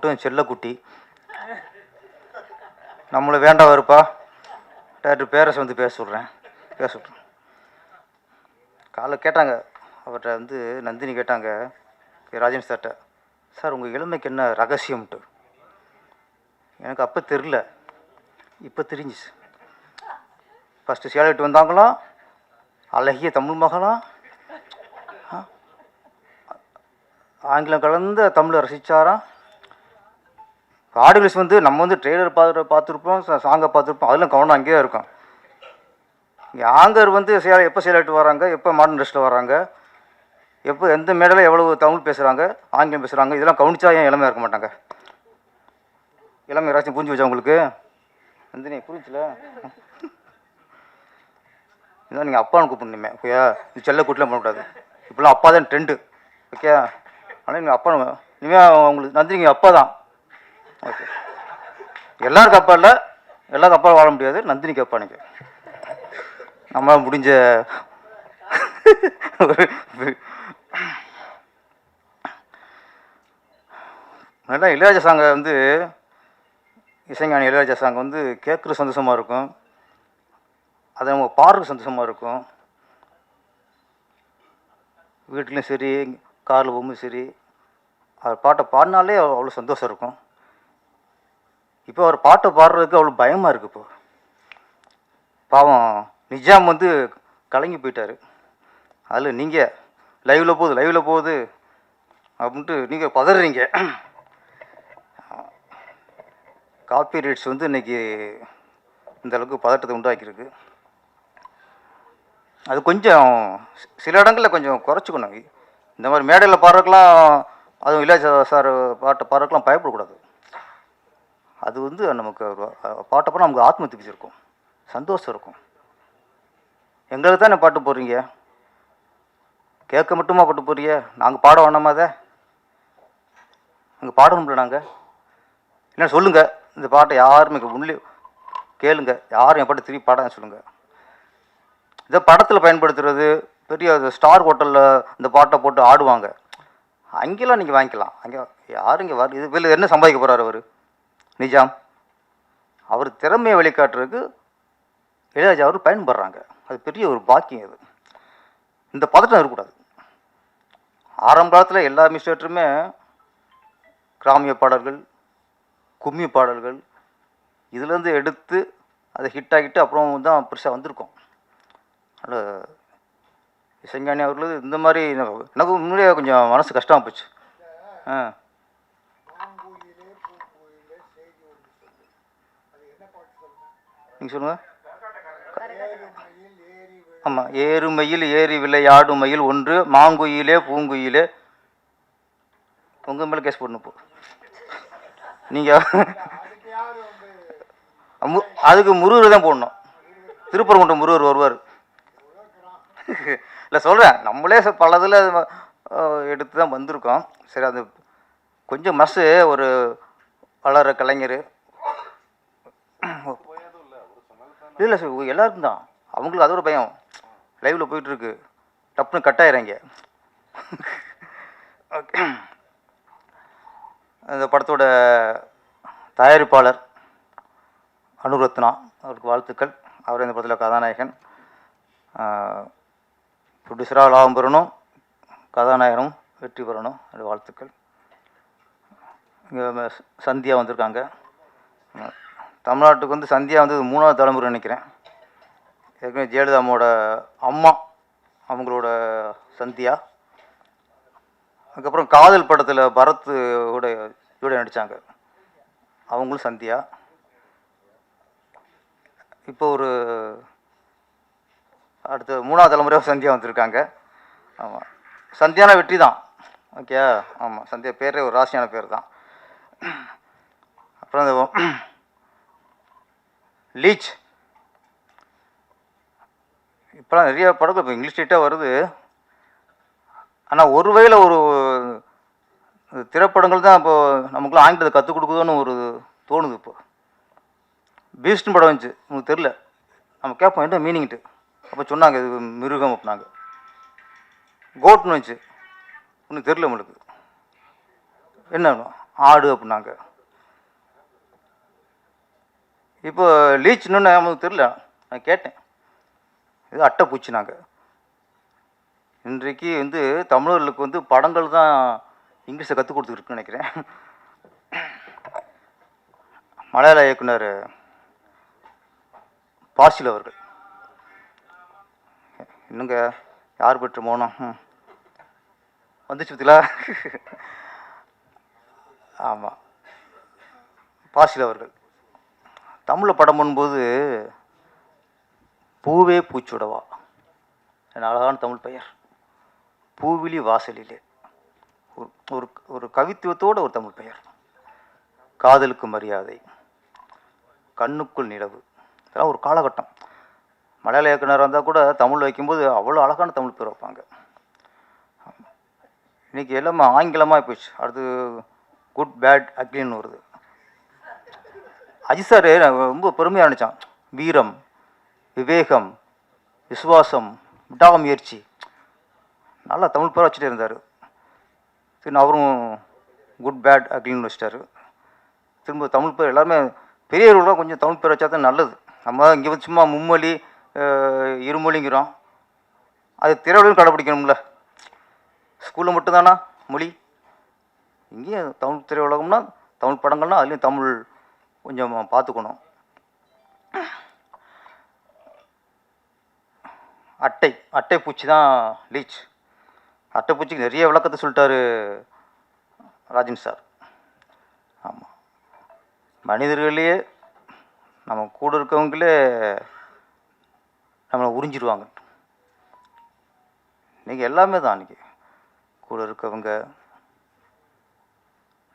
மட்டும் செல்லக்குட்டி நம்மளை வேண்டாம் வருப்பா டேரக்டர் பேரஸ் வந்து பேச சொல்கிறேன் பேச சொல்கிறேன் காலைல கேட்டாங்க. அவர்கிட்ட வந்து நந்தினி கேட்டாங்க. ராஜன் சார்கிட்ட சார் உங்கள் இளமைக்கு என்ன ரகசியம்ட்டு? எனக்கு அப்போ தெரில இப்போ தெரிஞ்சிச்சு ஃபஸ்ட்டு சேலைட்டு வந்தாங்களாம் அழகிய தமிழ் மகளாம் ஆங்கிலம் கலந்த தமிழை ரசித்தாராம் ஆடியன்ஸ் வந்து நம்ம வந்து ட்ரெய்லர் பார்த்து பார்த்துருப்போம் சாங்கை பார்த்துருப்போம். அதெல்லாம் கவனம் அங்கேயே இருக்கும். இங்கே ஆங்கர் வந்து சேலை எப்போ சேலைட்டு வராங்க? எப்போ மாடர்ன் ட்ரெஸ்ஸில் வராங்க? எப்போ எந்த மேடையில் எவ்வளவு தமிழ் பேசுகிறாங்க ஆங்கிலம் பேசுகிறாங்க இதெல்லாம் கவனிச்சா ஏன் இளமையாக இருக்க மாட்டாங்க? இளமை யாராச்சும் புரிஞ்சு வச்சா உங்களுக்கு? நந்தினி புரிஞ்சல? இதான் நீங்கள் அப்பான்னு கூப்பிடணுமே ஓகேயா? இது செல்ல கூட்டிலாம் பண்ணக்கூடாது இப்போலாம் அப்பா தான் ட்ரெண்டு ஓகே ஆனால் நீங்கள் அப்பா இனிமேல் உங்களுக்கு நந்தினி அப்பா தான். ஓகே. எல்லாரும் கப்பா இல்லை எல்லா கப்பாலும் வாழ முடியாது. நந்தினி கப்பா நீங்கள் நம்மளால் முடிஞ்ச நல்லா இளையராஜா சாங்கை வந்து இசைஞானி இளையராஜா சாங் வந்து கேட்குற சந்தோஷமாக இருக்கும். அது நம்ம பாடுறது சந்தோஷமாக இருக்கும். வீட்லேயும் சரி காரில் போகும்போது சரி. அவர் பாட்டை பாடினாலே அவ்வளோ சந்தோஷம் இருக்கும். இப்போ அவர் பாட்டை பாடுறதுக்கு அவ்வளோ பயமாக இருக்குது இப்போ. பாவம் நிஜாம் வந்து கலங்கி போயிட்டார். அதில் நீங்கள் லைவில் போகுது லைவில் போகுது அப்படின்ட்டு நீங்கள் பதறீங்க. காப்பி ரேட்ஸ் வந்து இன்னைக்கு இந்த அளவுக்கு பதட்டத்தை உண்டாக்கியிருக்கு. அது கொஞ்சம் சில இடங்களில் கொஞ்சம் குறைச்சிக்கணும். இந்த மாதிரி மேடையில் பாடுறதுக்கெலாம் அதுவும் இளையராஜா சார் பாட்டை பாடுறதுக்கெலாம் பயப்படக்கூடாது. அது வந்து நமக்கு பாட்டப்போ பாட்டை பாட நமக்கு ஆத்ம திருப்தி இருக்கும். சந்தோஷம் இருக்கும். எங்களுக்கு தானே பாட்டு போடுறீங்க? கேட்க மட்டுமா பாட்டு போடுறீங்க? நாங்கள் பாட வேணாமா அதை? அங்கே பாடணும்ல நாங்கள் என்ன சொல்லுங்கள் இந்த பாட்டை யாருமே உள்ளே கேளுங்க. யாரும் என் பாட்டை திருப்பி பாடான்னு சொல்லுங்கள் இதை படத்தில் பயன்படுத்துறது பெரிய ஸ்டார் ஹோட்டலில் இந்த பாட்டை போட்டு ஆடுவாங்க. அங்கெல்லாம் நீங்கள் வாங்கிக்கலாம். அங்கே யாரும் இங்கே வர இது வெளில என்ன சம்பாதிக்க போகிறார் அவர்? நிஜாம். அவர் திறமையை வெளிக்காட்டுறதுக்கு இளையராஜா அவர் பயன்படுறாங்க. அது பெரிய ஒரு பாக்கியம் இது. இந்த பதட்டம் இருக்கக்கூடாது. ஆரம்ப காலத்தில் எல்லா மிஸ்டேட்டருமே கிராமிய பாடல்கள் கும்மி பாடல்கள் இதுலேருந்து எடுத்து அதை ஹிட் ஆகிட்டு அப்புறம் தான் பெருசாக வந்திருக்கோம். இசைஞானி அவர்கள் இந்த மாதிரி எனக்கு எனக்கு முன்னாடியே கொஞ்சம் மனசு கஷ்டமாக போச்சு. ஆ. நீங்கள் சொல்லுங்கள் ஆமாம் ஏறுமையில் ஏறி விளையாடும் மயில் ஒன்று மாங்குயிலே பூங்குயிலே. உங்கள் மேலே கேஸ் போடணும் இப்போ நீங்கள் அதுக்கு முருகர் தான் போடணும். திருப்பரங்குன்றம் முருகர் வருவார். இல்லை சொல்கிறேன் நம்மளே பலதில் பல இதில் எடுத்து தான் வந்திருக்கோம். சரி அது கொஞ்சம் மசு ஒரு வளர கலைஞர். இல்லை சார் எல்லாருக்கும் தான். அவங்களுக்கு அதோட பயம். லைவில் போயிட்டுருக்கு. டப்புன்னு கட் ஆயிடுறாங்க. ஓகே. அந்த படத்தோட தயாரிப்பாளர் அனுரத்னா அவருக்கு வாழ்த்துக்கள். அவர் இந்த படத்தில் கதாநாயகன். ப்ரொடியூசராக லாபம் பெறணும் கதாநாயகனும் வெற்றி பெறணும். அது வாழ்த்துக்கள். இங்கே சந்தியா வந்திருக்காங்க. தமிழ்நாட்டுக்கு வந்து சந்தியா வந்து மூணாவது தலைமுறை நினைக்கிறேன். ஏற்கனவே ஜெயலலிதா அம்மாவோட அம்மா அவங்களோட சந்தியா. அதுக்கப்புறம் காதல் படத்தில் பரத் கூட நடித்தாங்க அவங்களும் சந்தியா. இப்போ ஒரு அடுத்த மூணாவது தலைமுறையாக சந்தியா வந்திருக்காங்க. ஆமாம் சந்தியான வெற்றி தான். ஓகே ஆமாம் சந்தியா பேரே ஒரு ராசியான பேர் தான் அப்புறம் அந்த லீச் இப்போலாம் நிறைய படங்கள் இப்போ இங்கிலீஷ் டேட்டாக வருது. ஆனால் ஒரு வகையில் ஒரு திரைப்படங்கள் தான் இப்போது நமக்குலாம் ஆங்கிலத்தை கற்றுக் கொடுக்குதோன்னு ஒரு தோணுது இப்போ. பீஸ்ட்னு படம் வந்துச்சு. உங்களுக்கு தெரில நம்ம கேட்போம் என்ன மீனிங்ட்டு அப்போ சொன்னாங்க இது மிருகம் அப்படின்னாங்க. கோட்னு வந்துச்சு. ஒன்றும் தெரில உங்களுக்கு. என்ன ஆடு அப்படின்னாங்க. இப்போ லீச்னு நமக்கு தெரில நான் கேட்டேன். இது அட்டைப்பூச்சினாங்க இன்றைக்கு வந்து தமிழர்களுக்கு வந்து படங்கள் தான் இங்கிலீஷை கற்றுக் கொடுத்துருக்குன்னு நினைக்கிறேன். மலையாள இயக்குனர் பாசில் அவர்கள். இன்னுங்க யார் பெற்ற மௌனம்? வந்துச்சு பத்திலா ஆமாம் பாசில் அவர்கள். தமிழில் படம் பண்ணும்போது பூவே பூச்சுடவா. என் அழகான தமிழ் பெயர். பூவிலி வாசலிலே. ஒரு ஒரு ஒரு கவித்துவத்தோட ஒரு தமிழ் பெயர். காதலுக்கு மரியாதை. கண்ணுக்குள் நிலவு. இதெல்லாம் ஒரு காலகட்டம். மலையாள இயக்குனராக இருந்தால் கூட தமிழ் வைக்கும்போது அவ்வளோ அழகான தமிழ் பேர் வைப்பாங்க. இன்றைக்கி எல்லாமே ஆங்கிலமாக போயிடுச்சு அடுத்து குட் பேட் அக்லின்னு வருது. அஜித் சார் ரொம்ப பெருமையாக நினச்சான் வீரம் விவேகம் விசுவாசம் விடாமுயற்சி நல்லா தமிழ் பேர் வச்சுட்டே இருந்தார். திரும்ப அவரும் குட் பேட் அப்படின்னு வச்சிட்டாரு. திரும்ப தமிழ் பேர் எல்லாருமே பெரியவர்களாம் கொஞ்சம் தமிழ் பேர் வச்சா தான் நல்லது. நம்ம இங்கே வந்து சும்மா மும்மொழி இருமொழிங்கிறோம். அது திரையுடன் கடைப்பிடிக்கணும்ல. ஸ்கூலில் மட்டும்தானா மொழி? இங்கேயும் தமிழ் திரையுலகம்னா தமிழ் படங்கள்னா அதுலேயும் தமிழ் கொஞ்சம் பார்த்துக்கணும். அட்டை அட்டை பூச்சி தான் லீச் அட்டை பூச்சிக்கு நிறைய விளக்கத்தை சொல்லிட்டாரு ராஜன் சார் ஆமாம் மனிதர்களையே நம்ம கூட இருக்கவங்களே நம்மளை உறிஞ்சிடுவாங்க இன்றைக்கி எல்லாமே தான் இன்றைக்கி கூட இருக்கவங்க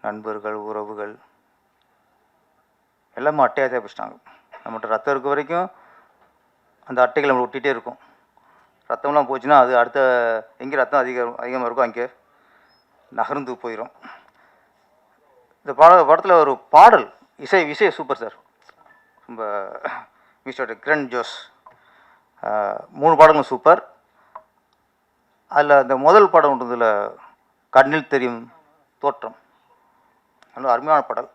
நண்பர்கள் உறவுகள் எல்லாமே அட்டையாக தேவைச்சிட்டாங்க நம்மகிட்ட ரத்தம் இருக்க வரைக்கும் அந்த அட்டைகள் நம்மளை ஒட்டிகிட்டே இருக்கும். ரத்தம்லாம் போச்சுன்னா அது அடுத்த எங்கே ரத்தம் அதிகம் அதிகமாக இருக்கோ அங்கே நகர்ந்து போயிடும் இந்த பாட படத்தில் ஒரு பாடல் இசை இசை சூப்பர் சார் ரொம்ப மிஸ்டர் கிரண் ஜோஸ். மூணு பாடங்களும் சூப்பர் அதில் அந்த முதல் படம் உண்டு கண்ணில் தெரியும் தோற்றம். நல்ல அருமையான பாடல்.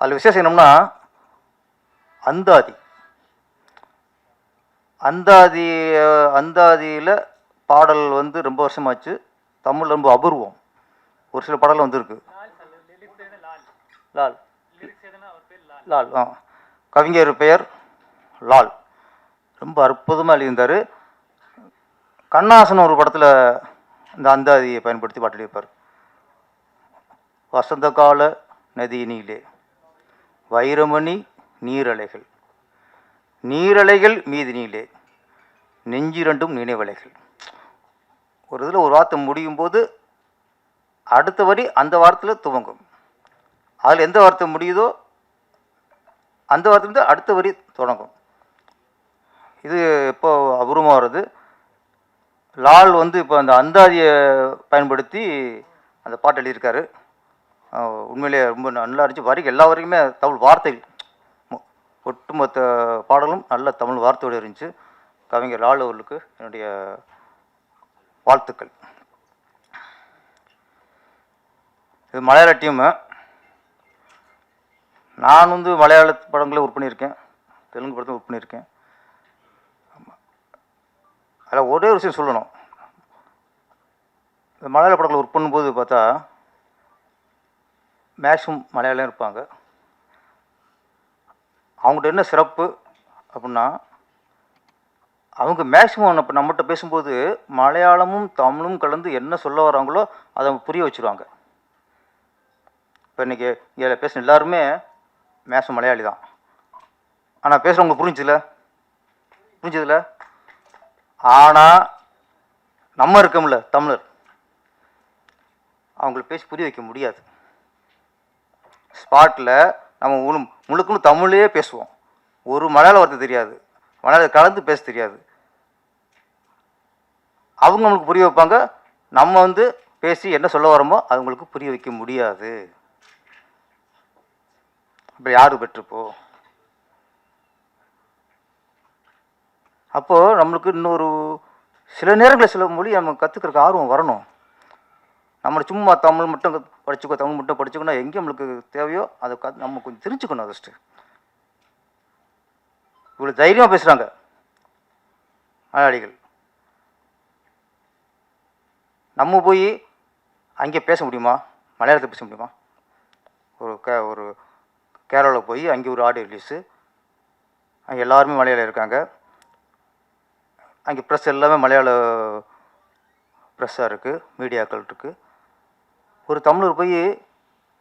அதில் விசேஷம் என்னம்னா அந்தாதி. அந்தாதி அந்தாதியில் பாடல் வந்து ரொம்ப வருஷமாச்சு. தமிழ் ரொம்ப அபூர்வம். ஒரு சில பாடல் வந்திருக்கு. லால். லால் ஆ. கவிஞர் பெயர் லால். ரொம்ப அற்புதமாக எழுதியிருந்தார். கண்ணாசன் ஒரு படத்தில் இந்த அந்தாதியை பயன்படுத்தி பாட்டு எழுதியிருப்பார் வசந்த கால நதியினிலே வைரமணி நீரலைகள். நீரலைகள் மீதினிலே நெஞ்சிரண்டும் நினைவலைகள். ஒரு இதில் ஒரு வார்த்தை முடியும் போது அடுத்த வரி அந்த வாரத்தில் துவங்கும். அதில் எந்த வார்த்தை முடியுதோ அந்த வார்த்தையிலிருந்து அடுத்த வரி தொடங்கும். இது இப்போ அபூர்வமாக வருது. லால் வந்து இப்போ அந்த அந்தாதியை பயன்படுத்தி அந்த பாட்டு எழுதியிருக்காரு. உண்மையிலேயே ரொம்ப நல்லா இருந்துச்சு. வரைக்கும் எல்லா வரைக்குமே தமிழ் வார்த்தைகள். ஒட்டுமொத்த பாடலும் நல்ல தமிழ் வார்த்தையோடு இருந்துச்சு. கவிஞர் லால் அவர்களுக்கு என்னுடைய வாழ்த்துக்கள். இது மலையாள டீமு நான் வந்து மலையாள படங்களே ஒர்க் பண்ணியிருக்கேன். தெலுங்கு படத்தில் ஒர்க் பண்ணியிருக்கேன். அதில் ஒரே ஒரு விஷயம் சொல்லணும். இந்த மலையாள படங்களை ஒர்க் பண்ணும்போது பார்த்தா மேக்ஸிமம் மலையாளம் இருப்பாங்க. அவங்கள்ட்ட என்ன சிறப்பு அப்படின்னா அவங்க மேக்ஸிமம் இப்போ நம்மகிட்ட பேசும்போது மலையாளமும் தமிழும் கலந்து என்ன சொல்ல வராங்களோ அதை அவங்க புரிய வச்சுருவாங்க. இப்போ இன்றைக்கி இதில் பேசின எல்லாருமே மேக்ஸிமம் மலையாளி தான். ஆனால் பேசுகிறவங்க புரிஞ்சுல புரிஞ்சதில்ல ஆனால் நம்ம இருக்கோம்ல தமிழர். அவங்களுக்கு பேசி புரிய வைக்க முடியாது. ஸ்பாட்டில் நம்ம முழு முழுக்கணும் தமிழ்லேயே பேசுவோம். ஒரு மலையாள வார்த்தை தெரியாது. மலையாள கலந்து பேச தெரியாது. அவங்க நம்மளுக்கு புரிய வைப்பாங்க. நம்ம வந்து பேசி என்ன சொல்ல வரோமோ அது புரிய வைக்க முடியாது. அப்போ யார் பெற்றுப்போ? அப்போது நம்மளுக்கு இன்னொரு சில நேரங்களில் சில மொழி நம்ம கற்றுக்கிறதுக்கு ஆர்வம் வரணும். நம்ம சும்மா தமிழ் மட்டும் படிச்சுக்கோ தமிழ் மட்டும் படிச்சுக்கணும் எங்கே நம்மளுக்கு தேவையோ அதை நம்ம கொஞ்சம் தெரிஞ்சுக்கணும் ஃபஸ்ட்டு இவ்வளோ தைரியமாக பேசுகிறாங்க மலையாளிகள். நம்ம போய் அங்கே பேச முடியுமா? மலையாளத்தில் பேச முடியுமா? ஒரு கே ஒரு கேரளாவில் போய் அங்கே ஒரு ஆடியோ ரிலீஸு அங்கே எல்லாருமே மலையாளம் இருக்காங்க. அங்கே ப்ரெஸ் எல்லாமே மலையாள ப்ரெஸ்ஸாக இருக்குது மீடியாக்கள் இருக்குது ஒரு தமிழர் போய்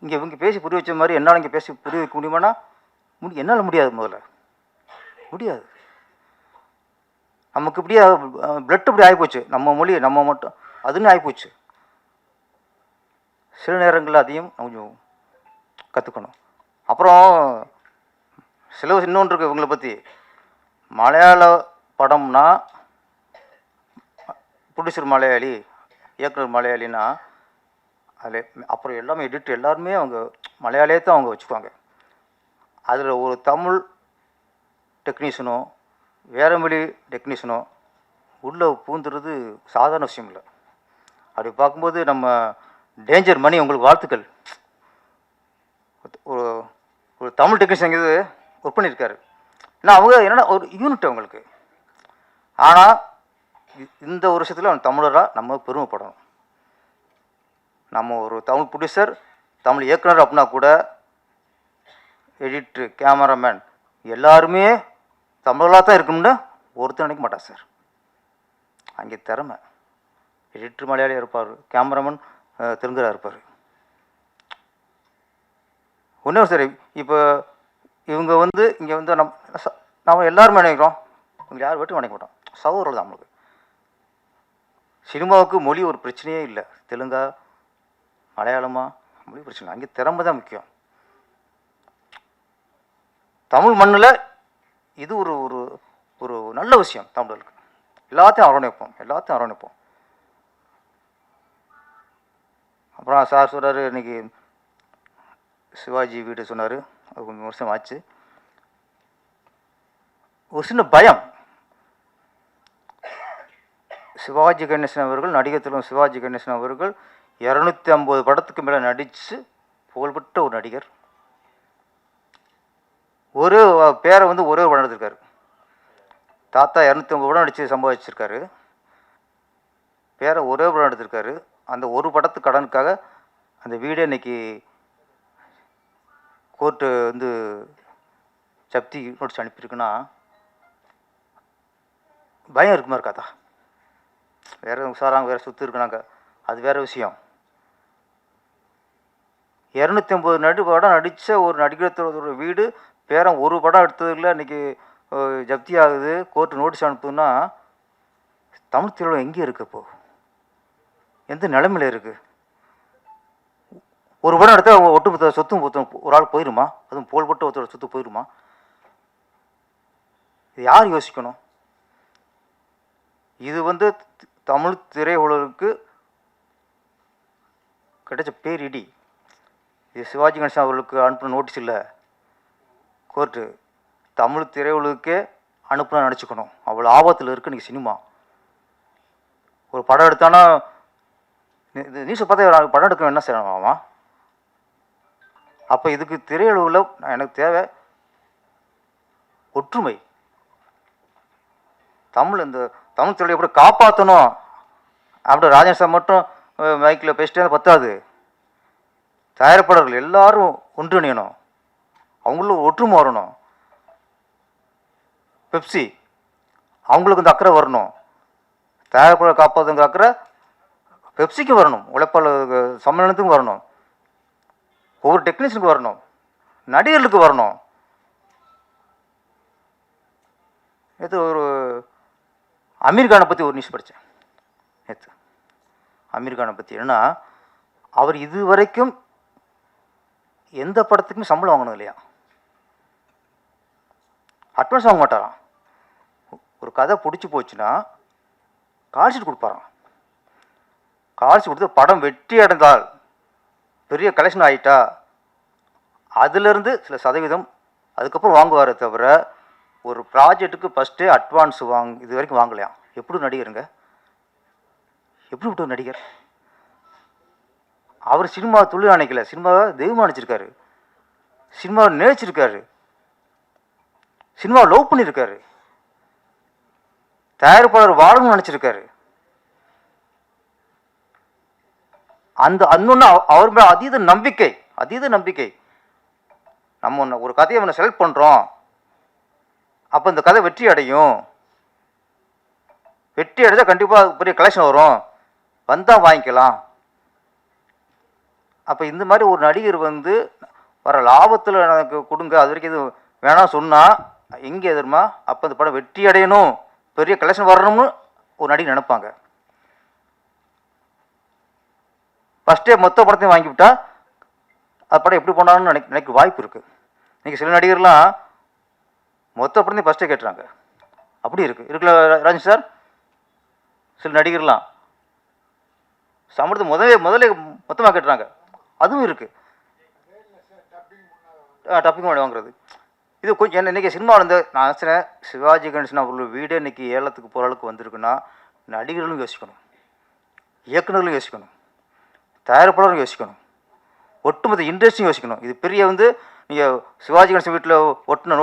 இங்கே இவங்க பேசி புரிய வச்ச மாதிரி என்னால் இங்கே பேசி புரிய வைக்க முடியுமானா முடி என்னால் முடியாது முதல்ல. முடியாது. நமக்கு இப்படியே பிளட் இப்படி ஆகிப்போச்சு நம்ம மொழி நம்ம மட்டும் அதுன்னு ஆகிப்போச்சு சில நேரங்களில் அதையும் கொஞ்சம் கற்றுக்கணும் அப்புறம் சில இன்னொன்று இருக்குது இவங்களை பற்றி மலையாள படம்னா ப்ரொடியூசர் மலையாளி இயக்குனர் மலையாளின்னா அதில் அப்புறம் எல்லாமே எடிட் எல்லாருமே அவங்க மலையாளே தான் அவங்க வச்சுக்குவாங்க. அதில் ஒரு தமிழ் டெக்னீஷியனோ வேற மொழி டெக்னீஷியனோ உள்ளே பூந்துறது சாதாரண விஷயம் இல்லை. அப்படி பார்க்கும்போது நம்ம டேஞ்சர் மணி உங்களுக்கு வாழ்த்துக்கள். ஒரு ஒரு தமிழ் டெக்னீஷியன் இது ஒர்க் பண்ணியிருக்காரு. ஏன்னா அவங்க என்னன்னா ஒரு யூனிட் அவங்களுக்கு. ஆனால் இந்த ஒரு விஷயத்தில் அவன் தமிழராக நம்ம பெருமைப்படணும். நம்ம ஒரு தமிழ் ப்ரொடியூசர் தமிழ் இயக்குனர் அப்படின்னா கூட எடிட்ரு கேமராமேன் எல்லாருமே தமிழாக தான் இருக்கணும்னு ஒருத்தர் நினைக்க மாட்டான் சார். அங்கே திறமை. எடிட்ரு மலையாளியாக இருப்பார் கேமராமேன் தெலுங்குராக இருப்பார். ஒன்றும் சரி இப்போ இவங்க வந்து இங்கே வந்து நம் நம்ம எல்லாருமே நினைக்கிறோம் இவங்க யார் வீட்டும் நினைக்க மாட்டோம். சகோதரர்கள் தான் நம்மளுக்கு. சினிமாவுக்கு மொழி ஒரு பிரச்சனையே இல்லை. தெலுங்கா மலையாளமா மொழி பிரச்சனை இல்லை. அங்கே திறமை தான் முக்கியம். தமிழ் மண்ணில் இது ஒரு ஒரு ஒரு நல்ல விஷயம் தமிழர்களுக்கு. எல்லாத்தையும் அரவணைப்போம். எல்லாத்தையும் அரவணைப்போம். அப்புறம் சார் சொல்கிறாரு இன்னைக்கு சிவாஜி வீடு சொன்னார். அது கொஞ்சம் வருஷம் ஆச்சு. ஒரு சின்ன பயம். சிவாஜி கணேசன் அவர்கள் நடிகத்திலும் சிவாஜி கணேசன் அவர்கள் இரநூத்தி ஐம்பது படத்துக்கு மேலே நடித்து புகழ்பெற்ற ஒரு நடிகர். ஒரு பேரை வந்து ஒரே ஒரு படம் எடுத்திருக்காரு தாத்தா இரநூத்தி ஐம்பது படம் நடித்து சம்பாதிச்சிருக்காரு. பேரை ஒரே படம் எடுத்திருக்காரு அந்த ஒரு படத்து கடனுக்காக அந்த வீடே இன்னைக்கு கோர்ட்டு வந்து ஜப்தி நோட்டீஸ் அனுப்பியிருக்குன்னா பயம் இருக்குமா இருக்காதா? வேற உஷாராங்க வேறு சுத்து இருக்குனாங்க அது வேறு விஷயம். இரநூத்தி ஐம்பது நடி படம் நடித்த ஒரு நடிகர் வீடு பேரன் ஒரு படம் எடுத்ததில் இன்றைக்கி ஜப்தி ஆகுது கோர்ட்டு நோட்டீஸ் அனுப்புதுன்னா தமிழ் திரையுலகம் எங்கே இருக்கு இப்போ? எந்த நிலமையில் இருக்குது ஒரு படம் எடுத்தால் ஒட்டுமொத்த சொத்தும் மொத்தம் ஒரு ஆள் போயிருமா? அதுவும் போல்பட்டு ஒருத்தரோட சொத்து போயிருமா? இது யார் யோசிக்கணும்? இது வந்து தமிழ் திரையுலகிற்கு கிடைச்ச பேரிடி. சிவாஜி கணேசன் அவர்களுக்கு அனுப்பின நோட்டீஸ் இல்லை. கோர்ட்டு தமிழ் திரையுலகுக்கே அனுப்புனா நினச்சிக்கணும் அவ்வளோ ஆபத்தில் இருக்கு நீங்கள் சினிமா ஒரு படம் எடுத்தானா நியூஸை பார்த்தா படம் எடுக்க என்ன செய்யணுமாமா அப்போ இதுக்கு திரையுலகில் எனக்கு தேவை ஒற்றுமை. தமிழ் இந்த தமிழ் திரையை எப்படி காப்பாற்றணும் அப்படி ராஜேஷா மட்டும் மைக்கில் பேசிட்டே பத்தாது. தயாரிப்பாளர்கள் எல்லாரும் ஒன்றிணையணும். அவங்களும் ஒற்றுமை வரணும். பெப்சி அவங்களுக்கு இந்த அக்கறை வரணும். தயாரிப்பாளர் காப்பாதுங்கிற அக்கறை பெப்சிக்கு வரணும். உழைப்பாளர் சம்மேளனத்துக்கும் வரணும். ஒவ்வொரு டெக்னீஷியனுக்கு வரணும். நடிகர்களுக்கு வரணும். நேற்று ஒரு அமீர்கானை பற்றி ஒரு நியூஸ் படித்தேன் நேற்று அமீர்கானை பற்றி என்னன்னா அவர் இது வரைக்கும் எந்த படத்துக்குமே சம்பளம் வாங்கணும் இல்லையா? அட்வான்ஸ் வாங்க மாட்டாராம் ஒரு கதை பிடிச்சி போச்சுன்னா கால்ஷீட் கொடுப்பாராம். கால்ஷீட் கொடுத்து படம் வெற்றி அடைந்தால் பெரிய கலெக்ஷன் ஆகிட்டா அதிலிருந்து சில சதவீதம் அதுக்கப்புறம் வாங்குவாரே தவிர ஒரு ப்ராஜெக்ட்டுக்கு ஃபஸ்ட்டே அட்வான்ஸ் வாங் இது வரைக்கும் வாங்கலையாம் எப்படி நடிகருங்க? எப்படி விட்டு நடிகர்? அவர் சினிமா தொழில் நினைக்கல சினிமாவை தெய்வமாக நினச்சிருக்காரு. சினிமாவை நினைச்சிருக்காரு. சினிமாவை லவ் பண்ணியிருக்காரு தயாரிப்பாளர் வாழணும்னு நினச்சிருக்காரு. அந்த அன்னொன்று அவர் மேலே அதீத நம்பிக்கை அதீத நம்பிக்கை. நம்ம ஒன்று ஒரு கதையை ஒன்று செலக்ட் பண்ணுறோம் அப்போ இந்த கதை வெற்றி அடையும். வெற்றி அடைஞ்சால் கண்டிப்பாக பெரிய கலெக்ஷன் வரும். வந்தால் வாங்கிக்கலாம். அப்போ இந்த மாதிரி ஒரு நடிகர் வந்து வர லாபத்தில் எனக்கு கொடுங்க அது வரைக்கும் இது வேணாம் சொன்னால் எங்கே எதிர்மா? அப்போ இந்த படம் வெற்றி அடையணும் பெரிய கலெக்ஷன் வரணும்னு ஒரு நடிகர் நினைப்பாங்க. ஃபஸ்ட்டே மொத்த படத்தையும் வாங்கிவிட்டா அது படம் எப்படி போனாலும் நினைக்க நினைக்க வாய்ப்பு இருக்குது இன்றைக்கி சில நடிகர்லாம் மொத்த படத்தையும் ஃபஸ்ட்டே கேட்டுறாங்க. அப்படி இருக்குது இருக்குல்ல ராஜன் சார்? சில நடிகர்லாம். சம்பளத்தை முதலே முதலே மொத்தமாக கேட்டுறாங்க. அதுவும் இருக்குது டப்பிங் பண்ணி வாங்குறது. இது கொஞ்சம் என்ன இன்றைக்கி சினிமாவில் இருந்து நான் நினச்சினேன் சிவாஜி கணேசன் அவர்கள் வீடே இன்றைக்கி ஏலத்துக்கு போகிற அளவுக்கு வந்திருக்குன்னா நடிகர்களும் யோசிக்கணும். இயக்குநர்களும் யோசிக்கணும். தயாரிப்பாளரும் யோசிக்கணும். ஒட்டுமொத்த இண்டஸ்ட்ரியும் யோசிக்கணும். இது பெரிய வந்து நீங்கள் சிவாஜி கணேசன் வீட்டில் ஒட்டுன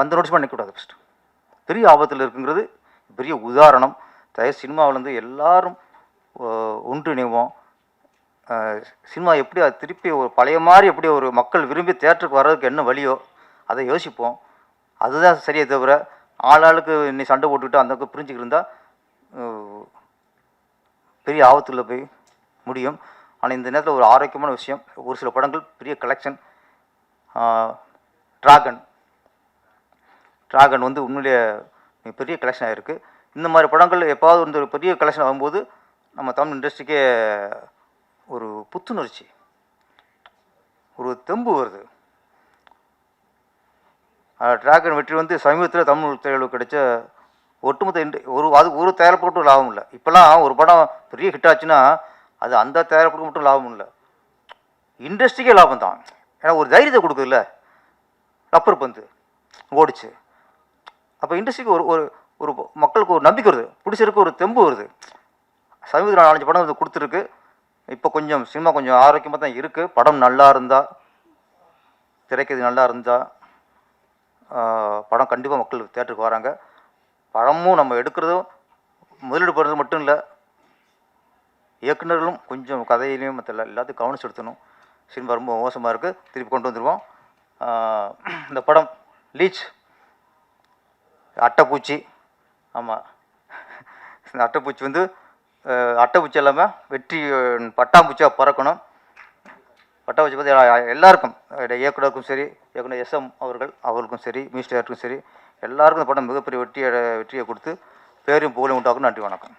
வந்த நோட்டீஸ் பண்ணிக்கூடாது ஃபஸ்ட்டு பெரிய ஆபத்தில் இருக்குங்கிறது பெரிய உதாரணம். தயார் சினிமாவிலேருந்து எல்லாரும் ஒன்றிணைவோம். சினிமா எப்படி அது திருப்பி ஒரு பழைய மாதிரி எப்படி ஒரு மக்கள் விரும்பி தேட்டருக்கு வர்றதுக்கு என்ன வழியோ அதை யோசிப்போம். அதுதான் சரியே தவிர ஆள் ஆளுக்கு இன்னி சண்டை போட்டுக்கிட்டு அந்த பிரிஞ்சுக்கிட்டு இருந்தால் பெரிய ஆபத்தில் போய் முடியும். ஆனால் இந்த நேரத்தில் ஒரு ஆரோக்கியமான விஷயம். ஒரு சில படங்கள் பெரிய கலெக்ஷன் டிராகன் டிராகன் வந்து உண்மையிலேயே பெரிய கலெக்ஷன் ஆகிருக்கு இந்த மாதிரி படங்கள் எப்பாவது வந்து ஒரு பெரிய கலெக்ஷன் ஆகும்போது நம்ம தமிழ் இண்டஸ்ட்ரிக்கே ஒரு புத்துணர்ச்சி ஒரு தெம்பு வருது. டிராகன் வெற்றி வந்து சமீபத்தில் தமிழ் திரையுலகு கிடைச்ச ஒட்டுமொத்த இண்டு ஒரு அது ஒரு தயாரிப்புக்கும் லாபம் இல்லை. இப்போல்லாம் ஒரு படம் பெரிய ஹிட் ஆச்சுன்னா அது அந்த தயாரிப்புக்கு மட்டும் லாபம் இல்லை. இண்டஸ்ட்ரிக்கே லாபம் தான். ஏன்னா ஒரு தைரியத்தை கொடுக்குதுல்ல. ரப்பர் பந்து ஓடிச்சு. அப்போ இண்டஸ்ட்ரிக்கு ஒரு ஒரு ஒரு மக்களுக்கு ஒரு நம்பிக்கை வருது. பிடிச்சிருக்கு ஒரு தெம்பு வருது. சமீபத்தில் நாலஞ்சு படம் வந்து கொடுத்துருக்கு. இப்போ கொஞ்சம் சினிமா கொஞ்சம் ஆரோக்கியமாக தான் இருக்குது படம் நல்லா இருந்தால் திரைக்கது நல்லா இருந்தால் படம் கண்டிப்பாக மக்கள் தேட்டருக்கு வராங்க. படமும் நம்ம எடுக்கிறதும் முதலீடு பண்ணுறது மட்டும் இல்லை இயக்குநர்களும் கொஞ்சம் கதையிலையும் மற்ற எல்லாத்தையும் கவனம் செலுத்தணும் சினிமா ரொம்ப மோசமாக இருக்குது திருப்பி கொண்டு வந்துடுவோம் இந்த படம் லீச் அட்டைப்பூச்சி ஆமாம் இந்த அட்டைப்பூச்சி வந்து அட்டைப்பூச்சி இல்லாமல் வெற்றி பட்டாம்பூச்சியாக பறக்கணும். பட்டாம்பூச்சி பற்றி எல்லாருக்கும் இயக்குனருக்கும் சரி இயக்குனர் எஸ்எம் அவர்கள் அவர்களுக்கும் சரி மினிஸ்டருக்கும் சரி எல்லாருக்கும் இந்த படம் மிகப்பெரிய வெற்றியை வெற்றியை கொடுத்து பேரும் புகழும் உண்டாக்கும் நன்றி வணக்கம்.